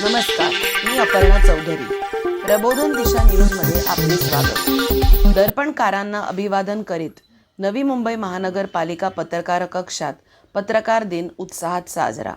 नमस्कार मी अपर्णा चौधरी. प्रबोधन दिशा न्यूजमध्ये आपले स्वागत. दर्पणकारांना अभिवादन करीत नवी मुंबई महानगरपालिका पत्रकार कक्षात पत्रकार दिन उत्साहात साजरा.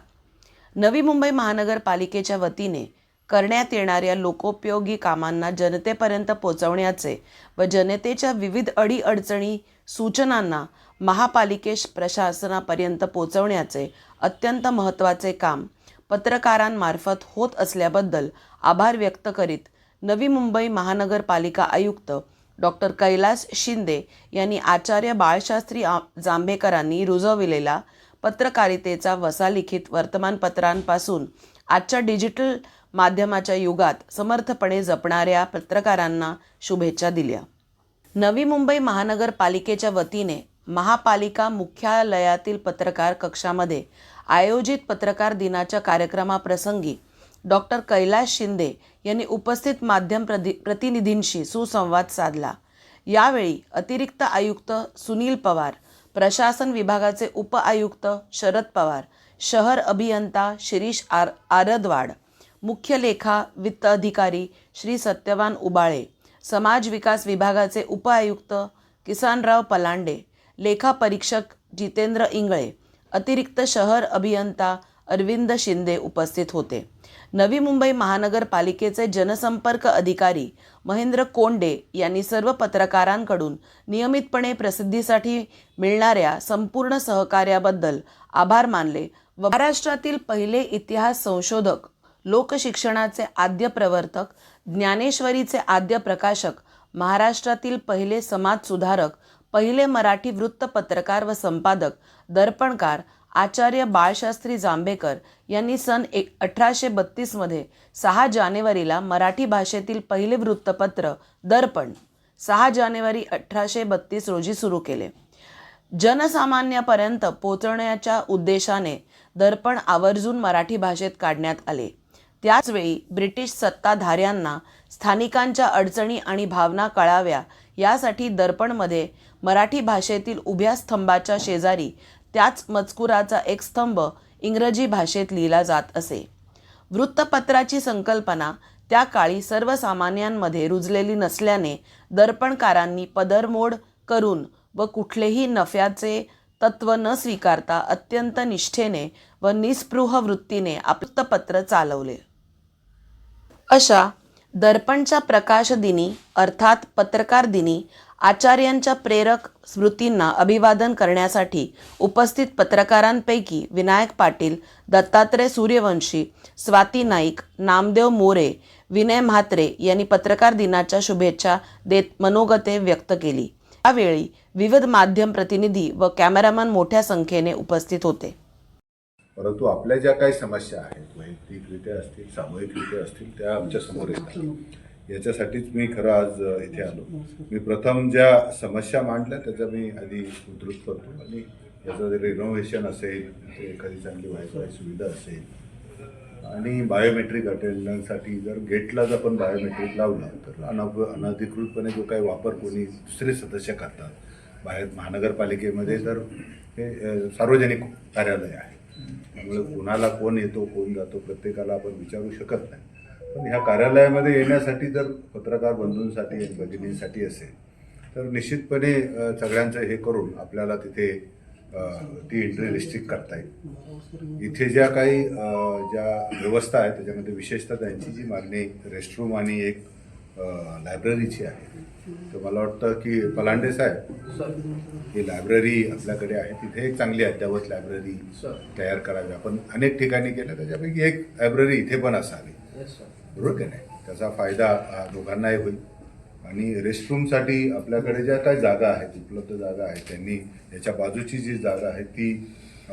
नवी मुंबई महानगरपालिकेच्या वतीने करण्यात येणाऱ्या लोकोपयोगी कामांना जनतेपर्यंत पोचवण्याचे व जनतेच्या विविध अडीअडचणी सूचनांना महापालिकेश प्रशासनापर्यंत पोचवण्याचे अत्यंत महत्त्वाचे काम पत्रकारांमार्फत होत असल्याबद्दल आभार व्यक्त करीत नवी मुंबई महानगरपालिका आयुक्त डॉक्टर कैलास शिंदे यांनी आचार्य बाळशास्त्री आ- जांभेकरांनी रुजविलेला पत्रकारितेचा वसालिखित वर्तमानपत्रांपासून आजच्या डिजिटल माध्यमाच्या युगात समर्थपणे जपणाऱ्या पत्रकारांना शुभेच्छा दिल्या. नवी मुंबई महानगरपालिकेच्या वतीने महापालिका मुख्यालयातील पत्रकार कक्षामध्ये आयोजित पत्रकार दिनाच्या कार्यक्रमाप्रसंगी डॉक्टर कैलास शिंदे यांनी उपस्थित माध्यम प्रति प्रतिनिधींशी सुसंवाद साधला. यावेळी अतिरिक्त आयुक्त सुनील पवार प्रशासन विभागाचे उपआयुक्त शरद पवार शहर अभियंता शिरीष आर आरदवाड मुख्य लेखा वित्त अधिकारी श्री सत्यवान उबाळे समाज विकास विभागाचे उपआयुक्त किसानराव पलांडे लेखा परीक्षक जितेंद्र इंगळे अतिरिक्त शहर अभियंता अरविंद शिंदे उपस्थित होते. नवी मुंबई महानगरपालिकेचे जनसंपर्क अधिकारी महेंद्र कोंडे यांनी सर्व पत्रकारांकडून नियमितपणे प्रसिद्धीसाठी मिळणाऱ्या संपूर्ण सहकार्याबद्दल आभार मानले व महाराष्ट्रातील पहिले इतिहास संशोधक लोकशिक्षणाचे आद्य प्रवर्तक ज्ञानेश्वरीचे आद्य प्रकाशक महाराष्ट्रातील पहिले समाज सुधारक पहिले मराठी वृत्तपत्रकार व संपादक दर्पणकार आचार्य बाळशास्त्री जांभेकर यांनी सन एक अठराशे बत्तीसमध्ये सहा जानेवारीला मराठी भाषेतील पहिले वृत्तपत्र दर्पण सहा जानेवारी अठराशे बत्तीस रोजी सुरू केले. जनसामान्यापर्यंत पोचवण्याच्या उद्देशाने दर्पण आवर्जून मराठी भाषेत काढण्यात आले. त्याचवेळी ब्रिटिश सत्ताधाऱ्यांना स्थानिकांच्या अडचणी आणि भावना कळाव्या यासाठी दर्पणमध्ये मराठी भाषेतील उभ्या स्तंभाच्या शेजारी त्याच मजकुराचा एक स्तंभ इंग्रजी भाषेत लिहिला जात असे. वृत्तपत्राची संकल्पना त्या काळी सर्वसामान्यांमध्ये रुजलेली नसल्याने दर्पणकारांनी पदरमोड करून व कुठलेही नफ्याचे तत्व न स्वीकारता अत्यंत निष्ठेने व निस्पृह वृत्तीने वृत्तपत्र चालवले. अशा दर्पणच्या प्रकाशदिनी अर्थात पत्रकार दिनी आचार्यांच्या प्रेरक स्मृतींना अभिवादन करण्यासाठी उपस्थित पत्रकारांपैकी विनायक पाटील दत्तात्रय सूर्यवंशी स्वाती नाईक नामदेव मोरे विनय म्हात्रे यांनी पत्रकार दिनाच्या शुभेच्छा देत मनोगते व्यक्त केली. यावेळी विविध माध्यम प्रतिनिधी व कॅमेरामन मोठ्या संख्येने उपस्थित होते. परंतु आपल्या ज्या काही समस्या आहेत वैयक्तिकरित्या असतील सामूहिकरित्या असतील त्या आमच्यासमोर येतात. याच्यासाठीच मी खरं आज इथे आलो. मी प्रथम ज्या समस्या मांडल्या त्याचा मी आधी उद्धृत करतो. आणि याचं जर रिनोव्हेशन असेल ते एखादी चांगली वायफाय सुविधा असेल आणि बायोमेट्रिक अटेंडन्ससाठी जर गेटला जर आपण बायोमेट्रिक लावलं तर अनव अनधिकृतपणे जो काही वापर कोणी दुसरे सदस्य करतात बाहेर महानगरपालिकेमध्ये तर हे सार्वजनिक कार्यालय आहे. त्यामुळे कुणाला कोण येतो कोण जातो प्रत्येकाला आपण विचारू शकत नाही. पण ह्या कार्यालयामध्ये येण्यासाठी जर पत्रकार बंधूंसाठी भगिनींसाठी असेल तर निश्चितपणे सगळ्यांचं हे करून आपल्याला तिथे ती एंट्री रिस्ट्रिक्ट करता येईल. इथे ज्या काही ज्या व्यवस्था आहेत त्याच्यामध्ये विशेषतः त्यांची जी मागणी रेस्टरूम आणि एक लायब्ररीची आहे तर मला वाटतं की पलांडे साहेब ही लायब्ररी आपल्याकडे आहे. तिथे एक चांगली अद्यावत लायब्ररी तयार करावी. आपण अनेक ठिकाणी केलं त्याच्यापैकी एक लायब्ररी इथे पण असावी. बरोबर की नाही त्याचा फायदा दोघांनाही होईल. आणि रेस्टरूमसाठी आपल्याकडे ज्या काही जागा आहेत उपलब्ध जागा आहेत त्यांनी याच्या बाजूची जी जागा आहे ती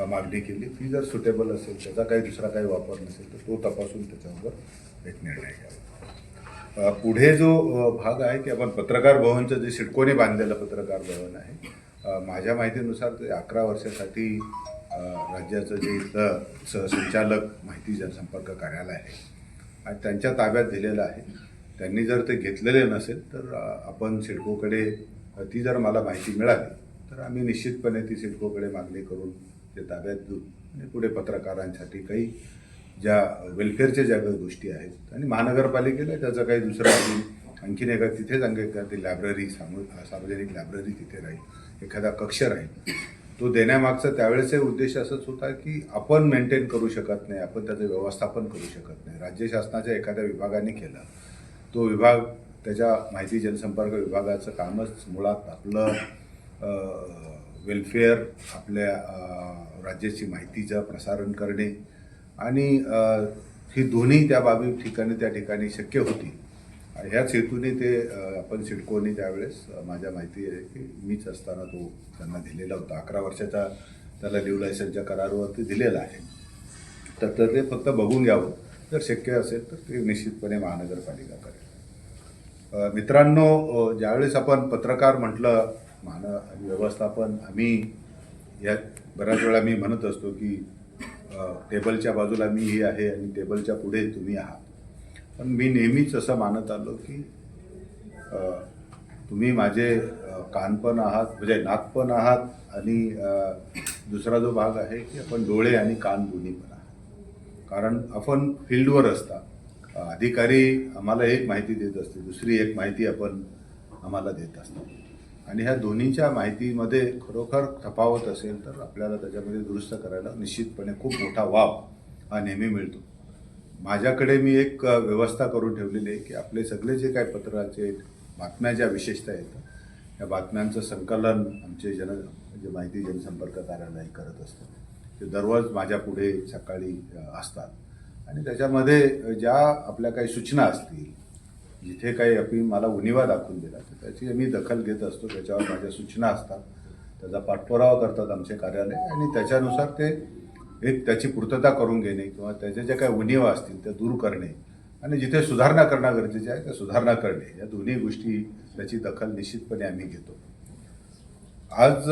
मागणी केली. ती जर सुटेबल असेल त्याचा काही दुसरा काही वापर नसेल तर तो तपासून त्याच्यावर एक निर्णय घ्यावा. पुढे जो भाग आहे की आपण पत्रकार भवनचं जे सिडकोने बांधलेलं पत्रकार भवन आहे माझ्या माहितीनुसार ते अकरा वर्षासाठी राज्याचं जे इथलं सहसंचालक माहिती जनसंपर्क कार्यालय आहे आणि त्यांच्या ताब्यात दिलेलं आहे. त्यांनी जर ते घेतलेले नसेल तर आपण सिडकोकडे ती जर मला माहिती मिळाली तर आम्ही निश्चितपणे ती सिडकोकडे मागणी करून ते ताब्यात देऊ आणि पुढे पत्रकारांसाठी काही ज्या वेलफेअरच्या ज्या काही गोष्टी आहेत आणि महानगरपालिकेला त्याचं काही दुसरं अजून आणखीन एका तिथेच एखादी लायब्ररी सामू सार्वजनिक लायब्ररी तिथे राहील. एखादा कक्ष राहील. तो देण्यामागचा त्यावेळेचा उद्देश असंच होता की आपण मेंटेन करू शकत नाही आपण त्याचं व्यवस्थापन करू शकत नाही. राज्य शासनाच्या एखाद्या विभागाने केलं तो विभाग त्याच्या माहिती जनसंपर्क विभागाचं कामच मुळात आपलं वेलफेअर आपल्या राज्याची माहितीचं प्रसारण करणे आणि ही दोन्ही त्या बाबी ठिकाणी त्या ठिकाणी शक्य होती. ह्याच हेतूने ते आपण सिडकोने त्यावेळेस माझ्या माहिती आहे की मीच असताना तो त्यांना दिलेला होता. अकरा वर्षाचा त्याला लिव्ह लायसनच्या करारावरती दिलेला आहे. तर तर ते फक्त बघून घ्यावं. जर शक्य असेल तर ते निश्चितपणे महानगरपालिका करेल. मित्रांनो ज्यावेळेस आपण पत्रकार म्हटलं मान आणि व्यवस्थापन आम्ही या बऱ्याच वेळा मी म्हणत असतो की टेबलच्या बाजूला मी हे आहे आणि टेबलच्या पुढे तुम्ही आहात. पण मी नेहमीच असं मानत आलो की तुम्ही माझे कानपण कान पण आहात म्हणजे नाक पण आहात आणि दुसरा जो भाग आहे की आपण डोळे आणि कान दोन्ही पण आहात. कारण आपण फील्डवर असता. अधिकारी आम्हाला एक माहिती देत असते दुसरी एक माहिती आपण आम्हाला देत असतो आणि ह्या दोन्हीच्या माहितीमध्ये खरोखर तफावत असेल तर आपल्याला त्याच्यामध्ये दुरुस्त करायला निश्चितपणे खूप मोठा वाव हा नेहमी मिळतो. माझ्याकडे मी एक व्यवस्था करून ठेवलेली आहे की आपले सगळे जे काय पत्राचे बातम्या ज्या विशेषतः येतात या बातम्यांचं संकलन आमचे जन म्हणजे माहिती जनसंपर्क कार्यालय करत असतं ते दररोज माझ्या पुढे सकाळी असतात. आणि त्याच्यामध्ये ज्या आपल्या काही सूचना असतील जिथे काही आपण मला उणिवा दाखवून दिला तर त्याची मी दखल घेत असतो. त्याच्यावर माझ्या सूचना असतात. त्याचा पाठपुरावा करतात आमचे कार्यालय आणि त्याच्यानुसार ते हे त्याची पूर्तता करून घेणे किंवा त्याच्या ज्या काही उणिवा असतील त्या दूर करणे आणि जिथे सुधारणा करणं गरजेचे आहे त्या सुधारणा करणे. या दोन्ही गोष्टी त्याची दखल निश्चितपणे आम्ही घेतो. आज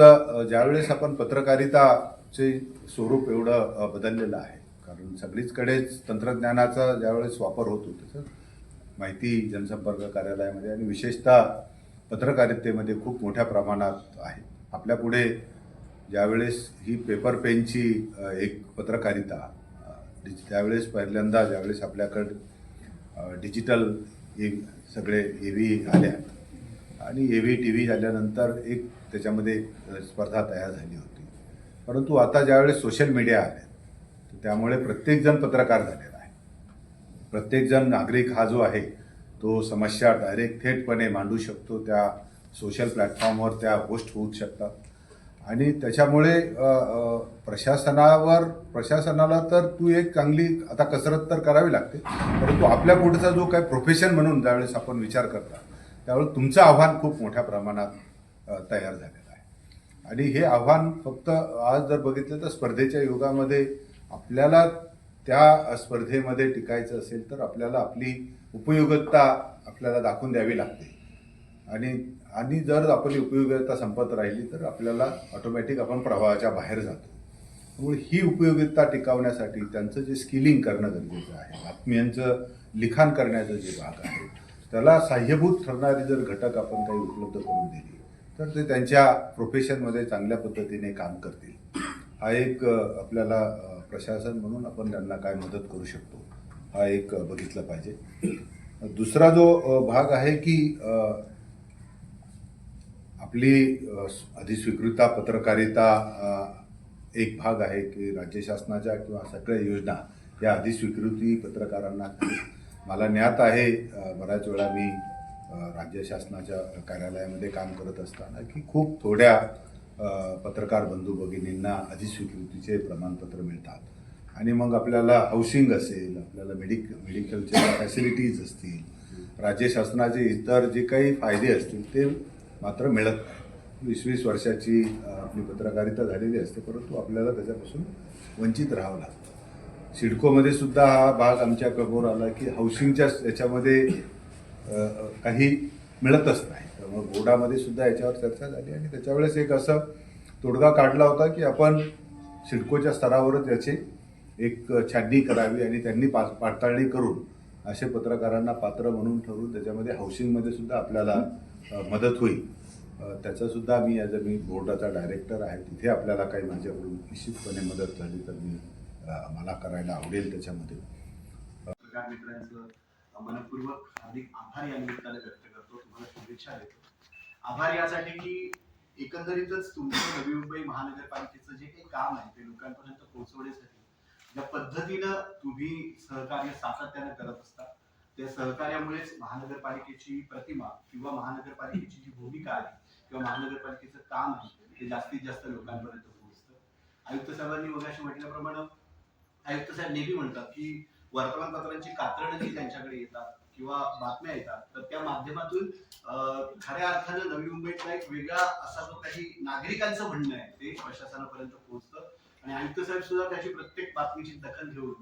ज्यावेळेस आपण पत्रकारिताचे स्वरूप एवढं बदललेलं आहे कारण सगळीचकडेच तंत्रज्ञानाचा ज्यावेळेस वापर होतो त्याचं माहिती जनसंपर्क कार्यालयामध्ये आणि विशेषतः पत्रकारितेमध्ये खूप मोठ्या प्रमाणात आहे. आपल्या पुढे ज्यावेळेस ही पेपर पेनची एक पत्रकारिता डिज- त्यावेळेस पहिल्यांदा ज्यावेळेस आपल्याकडं डिजिटल हे सगळे ए व्ही आल्या आणि ए व्ही टी व्ही झाल्यानंतर एक त्याच्यामध्ये स्पर्धा तयार झाली होती. परंतु आता ज्यावेळेस सोशल मीडिया आले तर त्यामुळे प्रत्येकजण पत्रकार झालेला आहे. प्रत्येकजण नागरिक हा जो आहे तो समस्या डायरेक्ट थेटपणे मांडू शकतो त्या सोशल प्लॅटफॉर्मवर त्या होस्ट होऊ शकतात. आणि त्याच्यामुळे प्रशासनावर प्रशासनाला तर तू एक चांगली आता कसरत तर करावी लागते परंतु आपल्या पुढचा जो काय प्रोफेशन म्हणून ज्यावेळेस आपण विचार करता त्यावेळेस तुमचं आव्हान खूप मोठ्या प्रमाणात तयार झालेलं आहे. आणि हे आव्हान फक्त आज जर बघितलं तर स्पर्धेच्या युगामध्ये आपल्याला त्या स्पर्धेमध्ये टिकायचं असेल तर आपल्याला आपली उपयोगता आपल्याला दाखवून द्यावी लागते. आणि आणि जर आपली उपयोगिता संपत राहिली तर आपल्याला ऑटोमॅटिक आपण प्रवाहाच्या बाहेर जातो. त्यामुळे ही उपयोगिता टिकवण्यासाठी त्यांचं जे स्किलिंग करणं गरजेचं आहे बातम्यांचं लिखाण करण्याचं जे भाग आहे त्याला सहाय्यभूत ठरणारे जर घटक आपण काही उपलब्ध करून दिली तर ते त्यांच्या प्रोफेशनमध्ये चांगल्या पद्धतीने काम करतील. हा एक आपल्याला प्रशासन म्हणून आपण त्यांना काय मदत करू शकतो हा एक बघितलं पाहिजे. दुसरा जो भाग आहे की आपली अधिस्वीकृता पत्रकारिता एक भाग आहे की राज्य शासनाच्या किंवा सगळ्या योजना या अधिस्वीकृती पत्रकारांना मला ज्ञात आहे. बऱ्याच वेळा मी राज्य शासनाच्या कार्यालयामध्ये काम करत असताना की खूप थोड्या पत्रकार बंधू भगिनींना अधिस्वीकृतीचे प्रमाणपत्र मिळतात. आणि मग आपल्याला हाऊसिंग असेल आपल्याला मेडिक मेडिकलच्या फॅसिलिटीज असतील राज्य शासनाचे इतर जे काही फायदे असतील ते मात्र मिळत नाही. वीस वीस वर्षाची आपली पत्रकारिता झालेली असते परंतु आपल्याला त्याच्यापासून वंचित राहावं लागतं. सिडकोमध्ये सुद्धा हा भाग आमच्या कबोर आला की हाऊसिंगच्या याच्यामध्ये काही मिळतच नाही. त्यामुळे बोर्डामध्ये सुद्धा याच्यावर चर्चा झाली आणि त्याच्यावेळेस एक असं तोडगा काढला होता की आपण सिडकोच्या स्तरावरच याची एक छाननी करावी आणि त्यांनी पा पाडताळणी करून असे पत्रकारांना पात्र म्हणून ठरवून त्याच्यामध्ये हाऊसिंगमध्ये सुद्धा आपल्याला मदत होईल. त्याचासुद्धा मी ॲज अ मी बोर्डाचा डायरेक्टर आहे तिथे आपल्याला काही माझ्याकडून निश्चितपणे मदत झाली तर मी मला करायला आवडेल त्याच्यामध्ये. पत्रकार मित्रांचं मनपूर्वक हार्दिक आभार या निमित्ताने व्यक्त करतो. तुम्हाला शुभेच्छा देतो. आभार यासाठी की एकंदरीतच तुमचं नवी मुंबई महानगरपालिकेचं जे काही काम आहे ते लोकांपर्यंत पोहोचवण्यासाठी ज्या पद्धतीनं तुम्ही सहकार्य सातत्याने करत असता त्या सहकार्यामुळेच महानगरपालिकेची प्रतिमा किंवा महानगरपालिकेची जी भूमिका आहे किंवा महानगरपालिकेचं काम आहे ते जास्तीत जास्त लोकांपर्यंत पोहोचतं. आयुक्त साहेबांनी मगाशी म्हटल्याप्रमाणे आयुक्त साहेब नेहमी म्हणतात की वर्तमानपत्रांची कात्रणं जी त्यांच्याकडे येतात किंवा बातम्या येतात तर त्या माध्यमातून खऱ्या अर्थानं नवी मुंबईतला एक वेगळा असा जो काही नागरिकांचं म्हणणं आहे ते प्रशासनापर्यंत पोहोचतं. आणि आयुक्त साहेब सुद्धा त्याची प्रत्येक बातमीची दखल घेऊन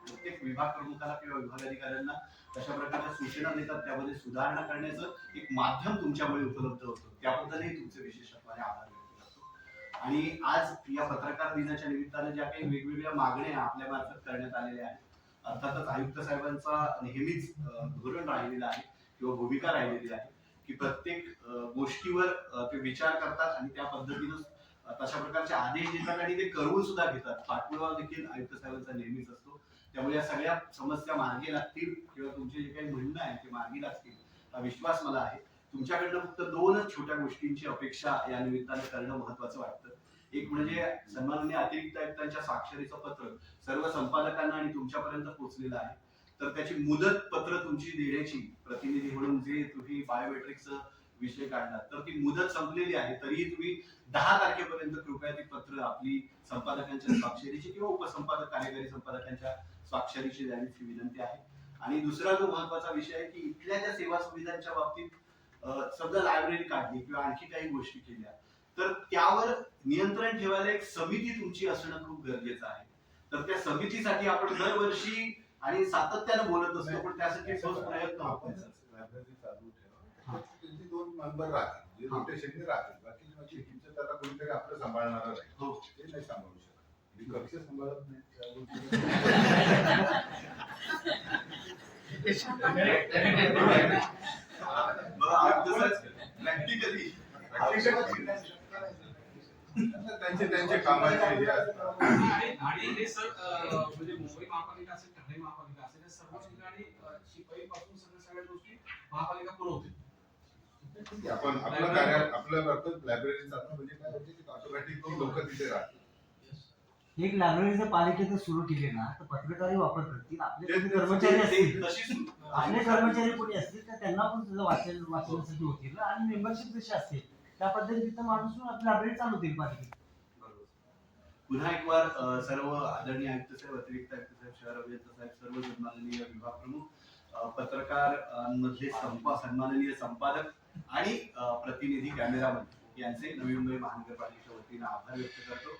प्रत्येक विभाग प्रमुखाला किंवा विभागाधिकाऱ्यांना कशा प्रकारच्या सूचना देतात त्यामध्ये सुधारणा करण्याचं एक माध्यम तुमच्यामुळे उपलब्ध होतं. त्याबद्दलही तुमचे विशेषत्वाने आभार व्यक्त करतो. आणि आज या पत्रकार दिनाच्या निमित्तानं ज्या काही वेगवेगळ्या मागण्या आपल्या मार्फत करण्यात आलेल्या आहेत अर्थातच आयुक्त साहेबांचा नेहमीच धोरण राहिलेलं आहे किंवा भूमिका राहिलेली आहे की प्रत्येक गोष्टीवर ते विचार करतात आणि त्या पद्धतीनं तशा प्रकारचे आदेश देतात आणि ते करून सुद्धा घेतात. पाठपुरावा देखील आयुक्त साहेबांचा नेहमीच असतो. त्यामुळे या सगळ्या समस्या मार्गी लागतील किंवा तुमचे जे काही म्हणणं आहे ते मार्गी लागतील. हा विश्वास मला आहे. तुमच्याकडनं फक्त दोनच छोट्या गोष्टींची अपेक्षा या निमित्ताने करणं महत्वाचं वाटतं. एक म्हणजे सन्माननीय अतिरिक्त आयुक्तांच्या स्वाक्षरीचं पत्र सर्व संपादकांना आणि तुमच्यापर्यंत पोहोचलेलं आहे. तर त्याची मुदत पत्र तुमची देण्याची प्रतिनिधी म्हणून जे तुम्ही बायोमेट्रिकचं विषय काढला तर ती मुदत संपलेली आहे. तरीही तुम्ही दहा तारखेपर्यंत कृपया ती पत्र आपली संपादकांच्या स्वाक्षरीची किंवा उपसंपादक कार्यकारी संपादकांच्या स्वाक्षरीची द्यावीची विनंती आहे. आणि दुसरा जो महत्त्वाचा विषय आहे की इथल्या ज्या सेवा सुविधांच्या बाबतीत समजा लायब्ररी काढली किंवा आणखी काही गोष्टी केल्या तर त्यावर नियंत्रण ठेवायला एक समिती तुमची असणं खूप गरजेचं आहे. तर त्या समितीसाठी आपण दरवर्षी आणि सातत्यानं बोलत असतो पण त्यासाठी ठोस प्रयत्न होत नाही. ठेवा त्यांचे दोन मेंबर राहतील जे रोटेशनने राहतील. बाकी टीमचं त्याला कोणीतरी आपलं सांभाळणार राहील. हो. ते नाही सांभाळू शकत. मी कक्ष सांभाळत नाही त्यांचे त्यांचे कामाचे हे असतात. आणि आणि हे सर म्हणजे मुंबई महापालिका असेल ठाणे महापालिका आपण आपलं कार्य आपलं करतो लायब्ररी चालू म्हणजे काय होते की ऑटोमॅटिक लोक तिथे राहतील एक लायब्ररी जर पालिकेचं सुरू केली ना तर पत्रकारही वापर करतील. आपले कोणी कर्मचारी असतील. आपले कर्मचारी कोणी असतील तर त्यांना पण त्याचं वाचन वाचण्यासाठी होतील आणि मेंबरशिप जशी असेल त्या पद्धतीने तिथं माणूस आपली लायब्ररी चालू होतील पालिकेत. बरोबर. पुन्हा एक वार सर्व आदरणीय आयुक्त साहेब अतिरिक्त आयुक्त साहेब शहर अभियंता साहेब सर्व सन्माननीय विभाग प्रमुख पत्रकार मधले संपा सन्माननीय संपादक आणि प्रतिनिधी कॅमेरामन यांचे नवी मुंबई महानगरपालिकेच्या वतीनं आभार व्यक्त करतो.